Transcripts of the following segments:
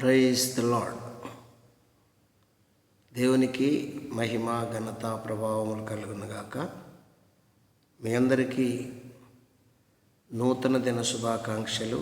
Praise the lord దేవునికి మహిమ ఘనత ప్రభావములు కలుగునుగాక మీ అందరికీ నూతన దిన శుభాకాంక్షలు.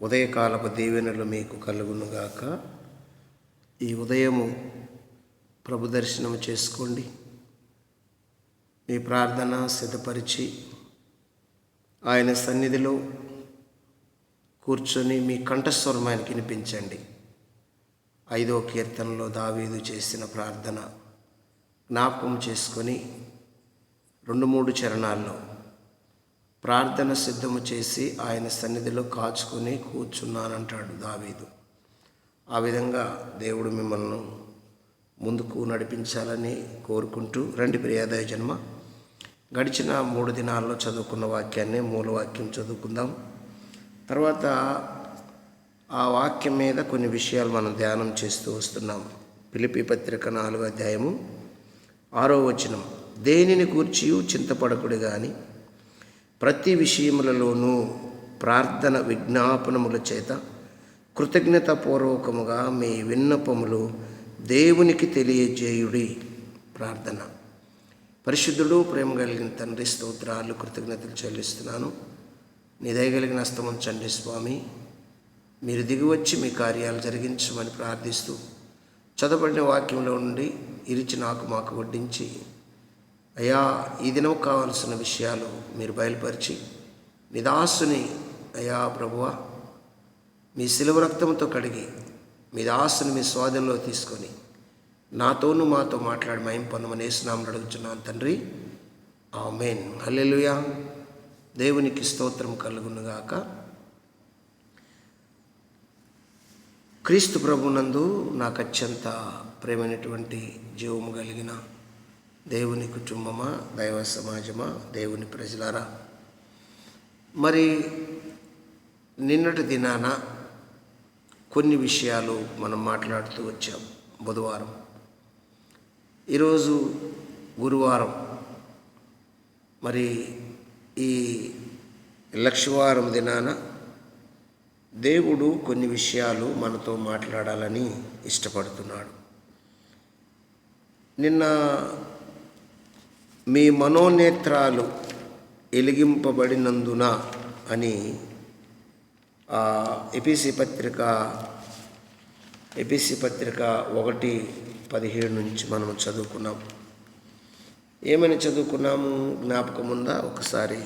ఉదయకాలపు దీవెనలు మీకు కలుగునుగాక ఈ ఉదయము ప్రభు దర్శనం చేసుకోండి. మీ ప్రార్థన సిద్ధపరిచి ఆయన సన్నిధిలో కూర్చొని మీ కంఠస్వరం ఆయనకి వినిపించండి. ఐదో కీర్తనలో దావీదు చేసిన ప్రార్థన జ్ఞాపకం చేసుకొని రెండు మూడు చరణాల్లో ప్రార్థన సిద్ధము చేసి ఆయన సన్నిధిలో కాచుకొని కూర్చున్నానంటాడు దావీదు. ఆ విధంగా దేవుడు మిమ్మల్ని ముందుకు నడిపించాలని కోరుకుంటూ రండి ప్రియాదయ జన్మ. గడిచిన మూడు దినాల్లో చదువుకున్న వాక్యాన్ని మూలవాక్యం చదువుకుందాం. తర్వాత ఆ వాక్యం మీద కొన్ని విషయాలు మనం ధ్యానం చేస్తూ వస్తున్నాం. పిలిపి పత్రిక నాలుగో అధ్యాయము ఆరో వచనం. దేనిని కూర్చి చింతపడకుడు కానీ ప్రతి విషయములలోనూ ప్రార్థన విజ్ఞాపనముల చేత కృతజ్ఞతాపూర్వకముగా మీ విన్నపములు దేవునికి తెలియజేయుడి ప్రార్థన. పరిశుద్ధుడు ప్రేమ కలిగిన తండ్రి స్తోత్రాలు కృతజ్ఞతలు చెల్లిస్తున్నాను. నీ దయగలిగిన అస్తమంచండి స్వామి. మీరు దిగివచ్చి మీ కార్యాలు జరిగించమని ప్రార్థిస్తూ చదవబడిన వాక్యంలో నుండి ఇరిచి నాకు మాకు వడ్డించి అయ్యా ఈ దినం కావలసిన విషయాలు మీరు బయలుపరిచి మీ దాసుని అయ్యా ప్రభువ మీ శిలువ రక్తంతో కడిగి మీ దాసుని మీ స్వాధీనంలో తీసుకొని నాతోనూ మాతో మాట్లాడి మయం పొందమని వేసినామని అడుగుతున్నాను తండ్రి. ఆమెన్. హల్లెలుయా. దేవునికి స్తోత్రం కలుగునుగాక. క్రీస్తు ప్రభునందు నాకు అత్యంత ప్రేమైనటువంటి జీవము కలిగిన దేవుని కుటుంబమా దైవ సమాజమా దేవుని ప్రజలారా? మరి నిన్నటి దినాన కొన్ని విషయాలు మనం మాట్లాడుతూ వచ్చాం బుధవారం. ఈరోజు గురువారం. మరి ఈ లక్షవారం దినాన దేవుడు కొన్ని విషయాలు మనతో మాట్లాడాలని ఇష్టపడుతున్నాడు. నిన్న మీ మనోనేత్రాలు ఎలిగింపబడినందున అని ఎపిసి పత్రిక ఎపిసి పత్రిక ఒకటి పదిహేడు నుంచి మనం చదువుకున్నాం. ఏమని చదువుకున్నాము? జ్ఞాపకం ఉందా ఒకసారి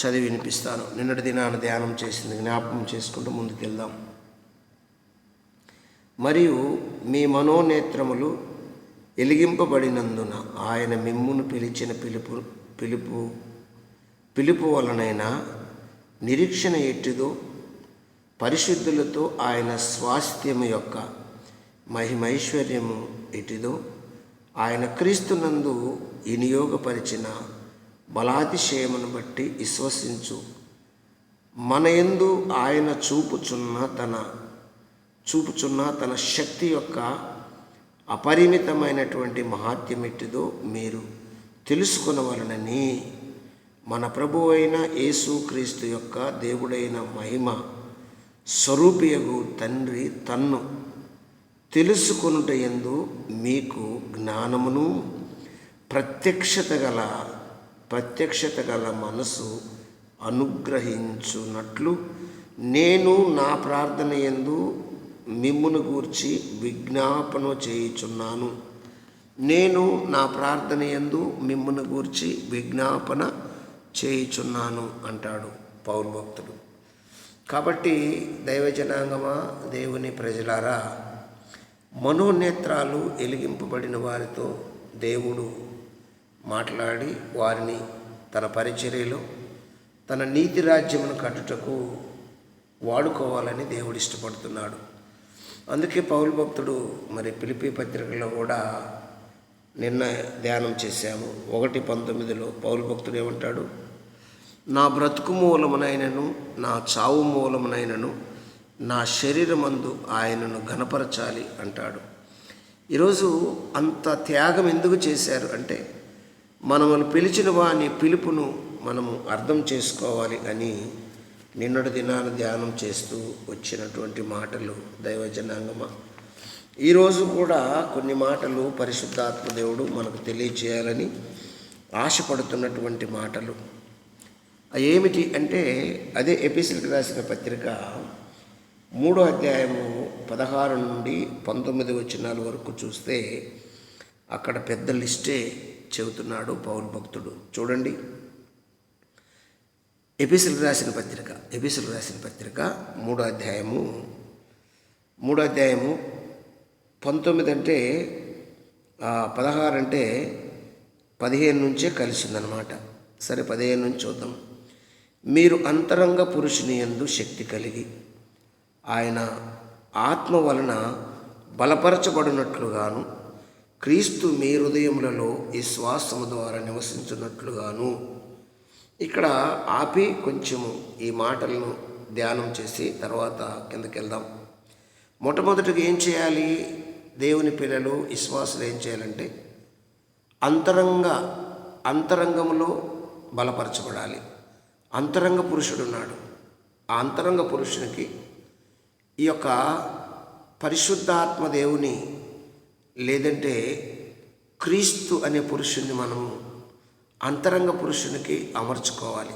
చదివి వినిపిస్తాను. నిన్నటి దినాన ధ్యానం చేసింది. జ్ఞాపకం చేసుకుంటూ ముందుకెళ్దాం. మరియు మీ మనోనేత్రములు ఎలిగింపబడినందున ఆయన మిమ్మును పిలిచిన పిలుపు పిలుపు పిలుపు వలనైనా నిరీక్షణ ఎట్టిదో పరిశుద్ధులతో ఆయన స్వాస్థ్యము యొక్క మహిమైశ్వర్యము ఎటిదో ఆయన క్రీస్తునందు వినియోగపరిచిన బలాతిశయమును బట్టి విశ్వసించు. మన ఎందు ఆయన చూపుచున్న తన చూపుచున్న తన శక్తి యొక్క అపరిమితమైనటువంటి మహాత్యమెట్టిదో మీరు తెలుసుకునవలనని మన ప్రభు అయిన యేసుక్రీస్తు యొక్క దేవుడైన మహిమ స్వరూపియగు తండ్రి తన్ను. తెలుసుకొనుట ఎందు మీకు జ్ఞానమును ప్రత్యక్షత గల ప్రత్యక్షత గల మనసు అనుగ్రహించున్నట్లు నేను నా ప్రార్థన ఎందు మిమ్మును గూర్చి విజ్ఞాపన చేయుచున్నాను. నేను నా ప్రార్థన ఎందు మిమ్మును గూర్చి విజ్ఞాపన చేయుచున్నాను అంటాడు పౌరు భక్తుడు. కాబట్టి దైవజనాంగమా దేవుని ప్రజలారా మనోనేత్రాలు ఎలిగింపబడిన వారితో దేవుడు మాట్లాడి వారిని తన పరిచర్యలో తన నీతి రాజ్యమును కట్టుటకు వాడుకోవాలని దేవుడు ఇష్టపడుతున్నాడు. అందుకే పౌరు భక్తుడు మరి పిలిపి పత్రికలో కూడా నిన్న ధ్యానం చేశాము. ఒకటి పంతొమ్మిదిలో పౌరు భక్తుడు ఏమంటాడు? నా బ్రతుకు మూలమునైనను నా చావు మూలమునైనను నా శరీరమందు ఆయనను గనపరచాలి అంటాడు. ఈరోజు అంత త్యాగం ఎందుకు చేశారు అంటే మనము పిలిచిన వాని పిలుపును మనము అర్థం చేసుకోవాలి అని నిన్నటి దినాన ధ్యానం చేస్తూ వచ్చినటువంటి మాటలు దైవజనాంగమ. ఈరోజు కూడా కొన్ని మాటలు పరిశుద్ధాత్మ దేవుడు మనకు తెలియజేయాలని ఆశపడుతున్నటువంటి మాటలు. ఏమిటి అంటే అదే ఎపిసిల్కి రాసిన పత్రిక మూడో అధ్యాయము పదహారు నుండి పంతొమ్మిది వచనాల వరకు చూస్తే అక్కడ పెద్ద లిస్టే చెబుతున్నాడు పౌరు భక్తుడు. చూడండి. ఎపిసిల్ రాసిన పత్రిక ఎపిసిల్ రాసిన పత్రిక మూడో అధ్యాయము. మూడో అధ్యాయము పంతొమ్మిది అంటే పదహారు అంటే పదిహేను నుంచే కలిసిందనమాట సరే పదిహేను నుంచి చూద్దాం. మీరు అంతరంగ పురుషుని ఎందు శక్తి కలిగి ఆయన ఆత్మ వలన బలపరచబడినట్లుగాను క్రీస్తు మీ హృదయములలో ఈ శ్వాసము ద్వారా నివసించినట్లుగాను ఇక్కడ ఆపి కొంచెము ఈ మాటలను ధ్యానం చేసి తర్వాత కిందకి వెళ్దాం మొట్టమొదటిగా ఏం చేయాలి? దేవుని పిల్లలు విశ్వాసులు ఏం చేయాలంటే అంతరంగ అంతరంగంలో బలపరచబడాలి. అంతరంగ పురుషుడు ఉన్నాడు. ఆ అంతరంగ పురుషునికి ఈ యొక్క పరిశుద్ధాత్మ దేవుని లేదంటే క్రీస్తు అనే పురుషుణ్ణి మనము అంతరంగ పురుషునికి అమర్చుకోవాలి.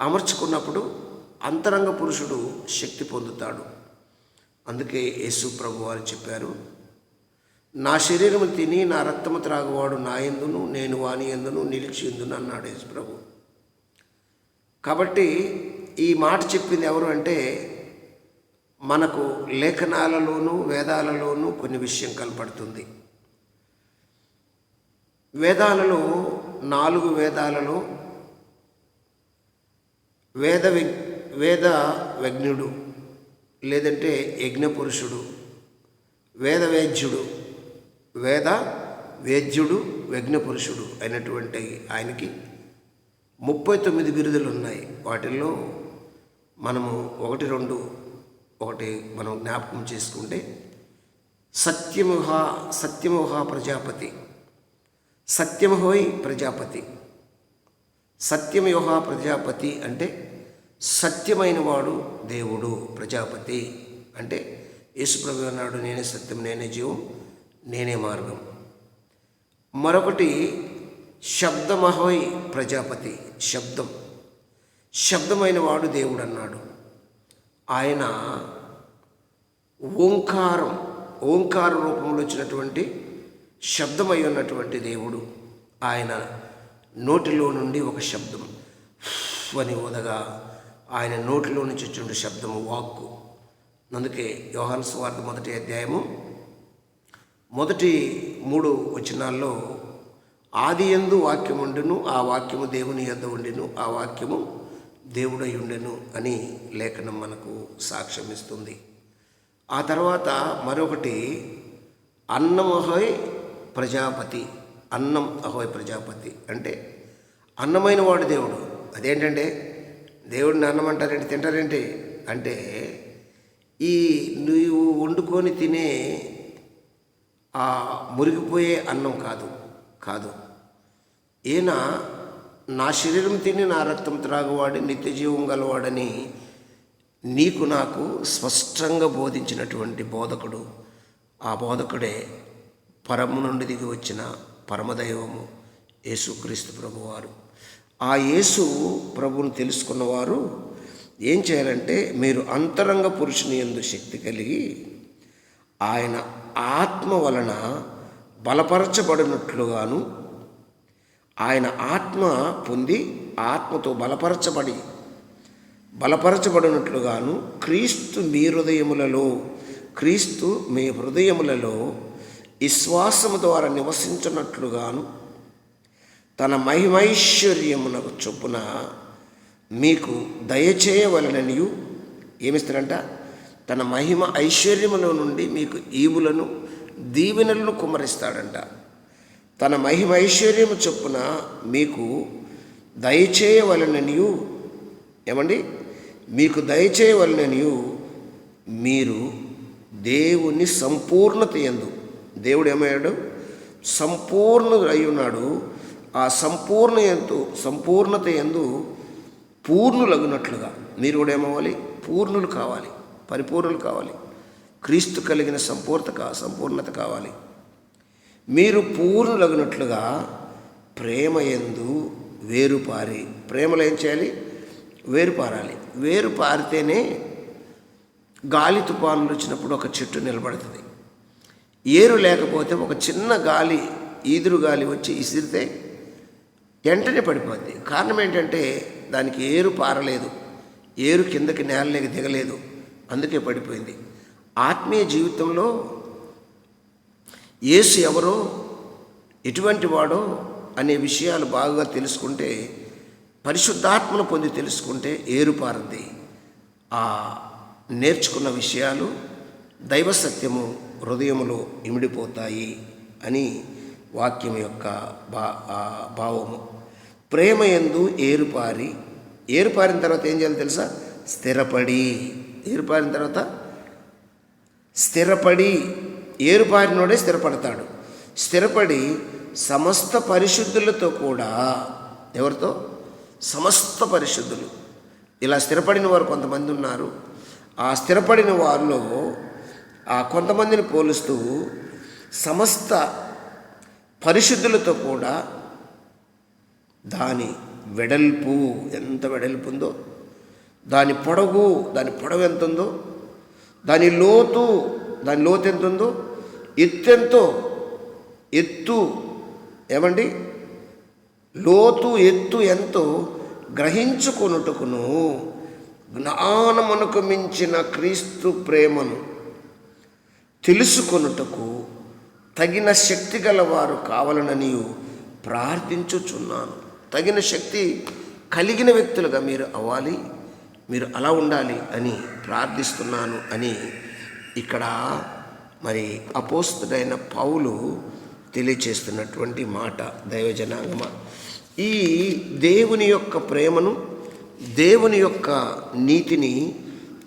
అమర్చుకున్నప్పుడు అంతరంగ పురుషుడు శక్తి పొందుతాడు. అందుకే యేసు ప్రభు వారు చెప్పారు నా శరీరము తిని నా రక్తము త్రాగువాడు నా ఎందును నేను వాని ఎందును నిలిచి ఎందును అన్నాడు యేసు ప్రభు. కాబట్టి ఈ మాట చెప్పింది ఎవరు అంటే మనకు లేఖనాలలోనూ వేదాలలోనూ కొన్ని విషయం కనపడుతుంది. వేదాలలో నాలుగు వేదాలలో వేద వేద వజ్ఞుడు లేదంటే యజ్ఞపురుషుడు వేదవేద్యుడు వేద వేద్యుడు యజ్ఞపురుషుడు అయినటువంటి ఆయనకి ముప్పై తొమ్మిది బిరుదులు ఉన్నాయి. వాటిల్లో మనము ఒకటి రెండు ఒకటి మనం జ్ఞాపకం చేసుకుంటే సత్యముహ సత్యముహ ప్రజాపతి. సత్యమహోయ్ ప్రజాపతి. సత్యమయోహ ప్రజాపతి అంటే సత్యమైన వాడు దేవుడు ప్రజాపతి. అంటే యేసుప్రభు అన్నాడు నేనే సత్యం నేనే జీవం నేనే మార్గం. మరొకటి శబ్దమహోయ్ ప్రజాపతి. శబ్దం. శబ్దమైన వాడు దేవుడు అన్నాడు. ఆయన ఓంకారం ఓంకార రూపంలో వచ్చినటువంటి శబ్దమై ఉన్నటువంటి దేవుడు. ఆయన నోటిలో నుండి ఒక శబ్దం అని ఓదగా ఆయన నోటిలో నుంచి వచ్చిన శబ్దము వాక్కు. అందుకే యోహాను స్వార్థ మొదటి అధ్యాయము మొదటి మూడు వచనాల్లో ఆది ఎందు వాక్యం ఉండును ఆ వాక్యము దేవుని యొద్ద ఉండిను ఆ వాక్యము దేవుడై ఉండెను అని లేఖనం మనకు సాక్ష్యం ఇస్తుంది ఆ తర్వాత మరొకటి అన్నం అహోయ్ ప్రజాపతి అన్నం అహోయ్ ప్రజాపతి అంటే అన్నమైన వాడు దేవుడు. అదేంటంటే దేవుడిని అన్నం అంటారేంటి తింటారేంటి? అంటే ఈ నువ్వు వండుకొని తినే ఆ మురిగిపోయే అన్నం కాదు కాదు. ఈయన నా శరీరం తిని నా రక్తం త్రాగువాడి నిత్యజీవం గలవాడని నీకు నాకు స్పష్టంగా బోధించినటువంటి బోధకుడు. ఆ బోధకుడే పరము నుండి దిగి వచ్చిన పరమదైవము యేసుక్రీస్తు ప్రభువారు. ఆ యేసు ప్రభుని తెలుసుకున్నవారు ఏం చేయాలంటే మీరు అంతరంగ పురుషుని ఎందు శక్తి కలిగి ఆయన ఆత్మ వలన బలపరచబడినట్లుగాను ఆయన ఆత్మ పొంది ఆత్మతో బలపరచబడి బలపరచబడినట్లుగాను క్రీస్తు మీ హృదయములలో క్రీస్తు మీ హృదయములలో విశ్వాసము ద్వారా నివసించినట్లుగాను తన మహిమైశ్వర్యమునకు చొప్పున మీకు దయచేయవలననియు ఏమిస్తారంట తన మహిమ ఐశ్వర్యములో నుండి మీకు ఈవులను దీవెనలను కుమ్మరిస్తాడంట. తన మహిమైశ్వర్యము చొప్పున మీకు దయచేయవలననియు ఏమండి? మీకు దయచేయవలననియు మీరు దేవుని సంపూర్ణత ఎందు దేవుడు ఏమయ్యాడు? సంపూర్ణుడు అయి ఉన్నాడు ఆ సంపూర్ణ ఎందు సంపూర్ణత ఎందు పూర్ణులగునట్లుగా మీరు కూడా ఏమవ్వాలి? పూర్ణులు కావాలి పరిపూర్ణులు కావాలి. క్రీస్తు కలిగిన సంపూర్ణత కా సంపూర్ణత కావాలి. మీరు పూర్ణులగినట్లుగా ప్రేమ ఎందు వేరు పారి ప్రేమలో ఏం చేయాలి? వేరు పారాలి వేరు పారితేనే గాలి తుఫానులు వచ్చినప్పుడు ఒక చెట్టు నిలబడుతుంది. ఏరు లేకపోతే ఒక చిన్న గాలి ఈదురు గాలి వచ్చి ఇసిరితే వెంటనే పడిపోద్ది. కారణం ఏంటంటే దానికి ఏరు పారలేదు. ఏరు కిందకి నేలలోకి దిగలేదు. అందుకే పడిపోయింది. ఆత్మీయ జీవితంలో యేసు ఎవరో ఎటువంటి వాడో అనే విషయాలు బాగా తెలుసుకుంటే పరిశుద్ధాత్మను పొంది తెలుసుకుంటే ఏరుపారుద్ది. ఆ నేర్చుకున్న విషయాలు దైవ సత్యము హృదయములో ఇమిడిపోతాయి అని వాక్యం యొక్క భా భావము. ప్రేమ ఎందు ఏరుపారి ఏరుపారిన తర్వాత ఏం చేయాలి తెలుసా? స్థిరపడి. ఏరుపారిన తర్వాత స్థిరపడి ఏరుపారినోడే స్థిరపడతాడు. స్థిరపడి సమస్త పరిశుద్ధులతో కూడా ఎవరితో? సమస్త పరిశుద్ధులు. ఇలా స్థిరపడిన వారు కొంతమంది ఉన్నారు. ఆ స్థిరపడిన వారిలో ఆ కొంతమందిని పోలుస్తూ సమస్త పరిశుద్ధులతో కూడా దాని వెడల్పు ఎంత వెడల్పు ఉందో దాని పొడవు దాని పొడవు ఎంత ఉందో దాని లోతు దాని లోతు ఎంత ఉందో ఎత్తెంతో ఎత్తు. ఏమండి? లోతు ఎత్తు ఎంతో గ్రహించుకొనుటకును. జ్ఞానమునకు మించిన క్రీస్తు ప్రేమను తెలుసుకొనుటకు తగిన శక్తి గలవారు కావాలనని ప్రార్థించుచున్నాను. తగిన శక్తి కలిగిన వ్యక్తులుగా మీరు అవ్వాలి మీరు అలా ఉండాలి అని ప్రార్థిస్తున్నాను అని ఇక్కడ మరి అపోస్తుడైన పౌలు తెలియచేస్తున్నటువంటి మాట దైవజనాంగమ. ఈ దేవుని యొక్క ప్రేమను దేవుని యొక్క నీతిని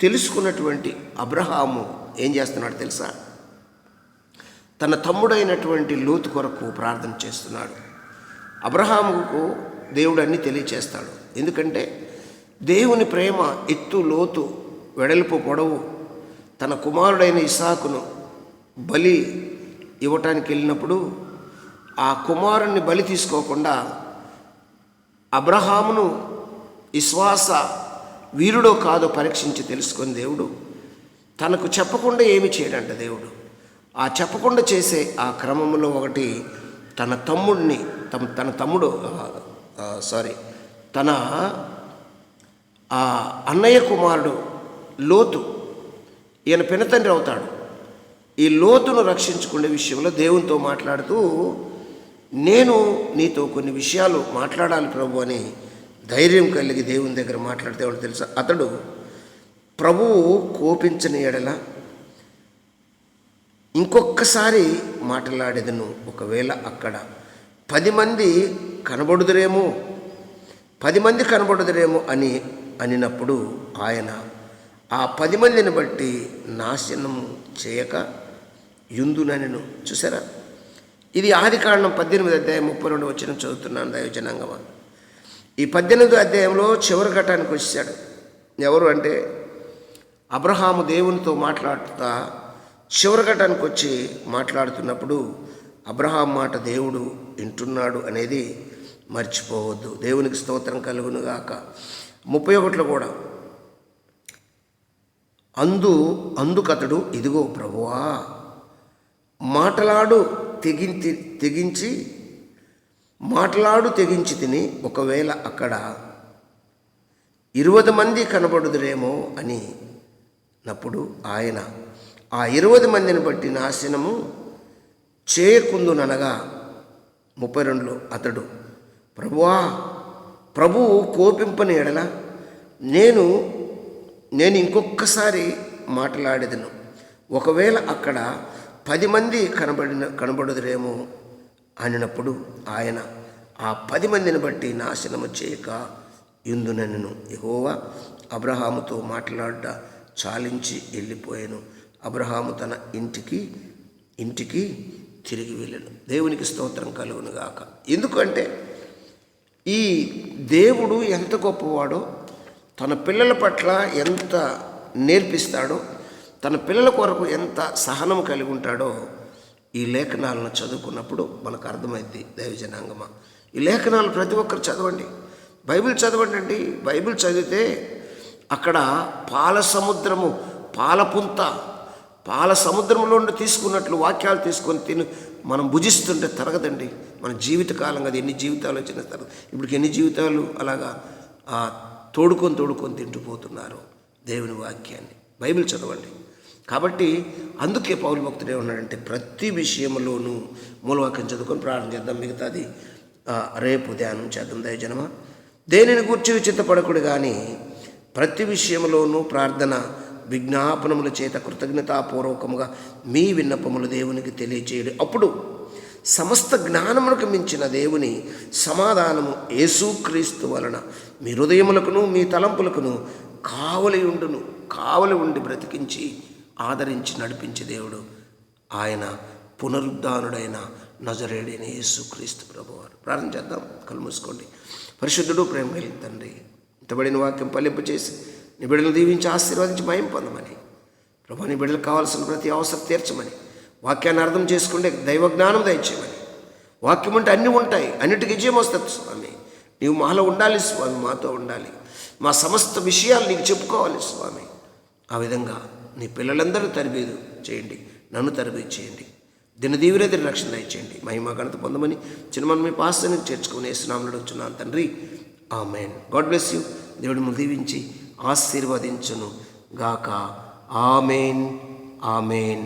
తెలుసుకున్నటువంటి అబ్రహాము ఏం చేస్తున్నాడు తెలుసా? తన తమ్ముడైనటువంటి లోతు కొరకు ప్రార్థన చేస్తున్నాడు. అబ్రహాముకు దేవుడు అన్నీ తెలియచేస్తాడు. ఎందుకంటే దేవుని ప్రేమ ఎత్తు లోతు వెడల్పు పొడవు తన కుమారుడైన ఇసాకును బలి ఇవ్వటానికి వెళ్ళినప్పుడు ఆ కుమారుణ్ణి బలి తీసుకోకుండా అబ్రహామును విశ్వాస వీరుడో కాదో పరీక్షించి తెలుసుకొని దేవుడు తనకు చెప్పకుండా ఏమి చేయడంట దేవుడు. ఆ చెప్పకుండా చేసే ఆ క్రమంలో ఒకటి తన తమ్ముడిని తమ తన తమ్ముడు సారీ తన ఆ అన్నయ్య కుమారుడు లోతు ఈయన పినతండ్రి అవుతాడు. ఈ లోతును రక్షించుకునే విషయంలో దేవునితో మాట్లాడుతూ నేను నీతో కొన్ని విషయాలు మాట్లాడాలి ప్రభు అని ధైర్యం కలిగి దేవుని దగ్గర మాట్లాడితే ఎవరు తెలుసా? అతడు ప్రభువు కోపించని ఎడల ఇంకొక్కసారి మాట్లాడేదను. ఒకవేళ అక్కడ పది మంది కనబడుదురేమో పది మంది కనబడుదురేమో అని అనినప్పుడు ఆయన ఆ పది మందిని బట్టి నాశనం చేయక యుందునను చూసారా ఇది ఆది కారణం పద్దెనిమిది అధ్యాయం ముప్పై రెండు వచ్చిన చదువుతున్నాను దైవజనాంగమా ఈ పద్దెనిమిది అధ్యాయంలో చివరి ఘటానికి వచ్చాడు. ఎవరు అంటే అబ్రహాము దేవునితో మాట్లాడుతా చివరి ఘటానికి వచ్చి మాట్లాడుతున్నప్పుడు అబ్రహాం మాట దేవుడు వింటున్నాడు అనేది మర్చిపోవద్దు. దేవునికి స్తోత్రం కలుగును గాక. ముప్పై ఒకటిలో కూడా అందు అందుకతడు ఇదిగో ప్రభువా మాటలాడు తెగించి తెగించి మాట్లాడు తెగించి తిని ఒకవేళ అక్కడ ఇరవై మంది కనబడుదురేమో అని నప్పుడు ఆయన ఆ ఇరవై మందిని బట్టి నాశనము చేయకుందుననగా ముప్పై రెండులో అతడు ప్రభువా ప్రభువు కోపింపని ఎడల నేను నేను ఇంకొకసారి మాట్లాడేదను. ఒకవేళ అక్కడ పది మంది కనబడిన కనబడుదురేమో అనినప్పుడు ఆయన ఆ పది మందిని బట్టి నాశనము చేయక ఇందునను ఎహోవా అబ్రహాముతో మాట్లాడ చాలించి వెళ్ళిపోయాను. అబ్రహాము తన ఇంటికి ఇంటికి తిరిగి వెళ్ళాను. దేవునికి స్తోత్రం కలుగును గాక. ఎందుకంటే ఈ దేవుడు ఎంత గొప్పవాడో తన పిల్లల పట్ల ఎంత నేర్పిస్తాడో తన పిల్లల కొరకు ఎంత సహనం కలిగి ఉంటాడో ఈ లేఖనాలను చదువుకున్నప్పుడు మనకు అర్థమైంది దైవజనాంగమ. ఈ లేఖనాలు ప్రతి ఒక్కరు చదవండి. బైబిల్ చదవండి అండి. బైబిల్ చదివితే అక్కడ పాల సముద్రము పాలపుంత పాల సముద్రంలో నుండి తీసుకున్నట్లు వాక్యాలు తీసుకొని తిని మనం భుజిస్తుంటే తరగదండి. మన జీవితకాలం కదా ఎన్ని జీవితాలు వచ్చిన తరగదు. ఇప్పటికి ఎన్ని జీవితాలు? అలాగా తోడుకొని తోడుకొని తింటూ పోతున్నారు దేవుని వాక్యాన్ని. బైబిల్ చదవండి. కాబట్టి అందుకే పౌరు భక్తుడు ఏమన్నాడంటే ప్రతి విషయంలోనూ మూలవాక్యం చదువుకొని ప్రార్థన చేద్దాం. మిగతాది రేపు ధ్యానం చేద్దాం దయజనమ దేనిని కూర్చుని చింతపడకుడు కానీ ప్రతి విషయంలోనూ ప్రార్థన విజ్ఞాపనముల చేత కృతజ్ఞతాపూర్వకముగా మీ విన్నపములు దేవునికి తెలియచేయడు. అప్పుడు సమస్త జ్ఞానములకు మించిన దేవుని సమాధానము యేసుక్రీస్తు వలన. మీ హృదయములకును మీ తలంపులకును కావలి ఉండును. కావలి ఉండి బ్రతికించి ఆదరించి నడిపించే దేవుడు ఆయన పునరుద్ధానుడైన నజరేడైన యేసుక్రీస్తు ప్రభువారు. ప్రార్థన చేద్దాం. కలుమూసుకోండి పరిశుద్ధుడు ప్రేమ కలిగి తండ్రి ఇంతబడిన వాక్యం పలింపు చేసి నీ బిడ్డలు దీవించి ఆశీర్వదించి భయం పొందమని. ప్రభు నీ బిడ్డలకు కావాల్సిన ప్రతి అవసరం తీర్చమని. వాక్యాన్ని అర్థం చేసుకుంటే దైవ జ్ఞానం దయచేయమని. వాక్యం అంటే అన్నీ ఉంటాయి. అన్నిటికీ విజయం వస్తుంది స్వామి. నీవు మాలో ఉండాలి స్వామి మాతో ఉండాలి. మా సమస్త విషయాలు నీకు చెప్పుకోవాలి స్వామి. ఆ విధంగా నీ పిల్లలందరూ తరబీదు చేయండి. నన్ను తరబీదు చేయండి. దినదీవిరేది రక్షణ దయచేయండి. మహిమ ఘనత పొందమని చిన్నమని మీ పాస్టర్ని చేర్చుకుని వేస్తున్నామని వచ్చున్నాను తండ్రి. ఆమెన్. God bless you. దేవుడు దీవించి ఆశీర్వదించును గాక. ఆమెన్. ఆమెన్.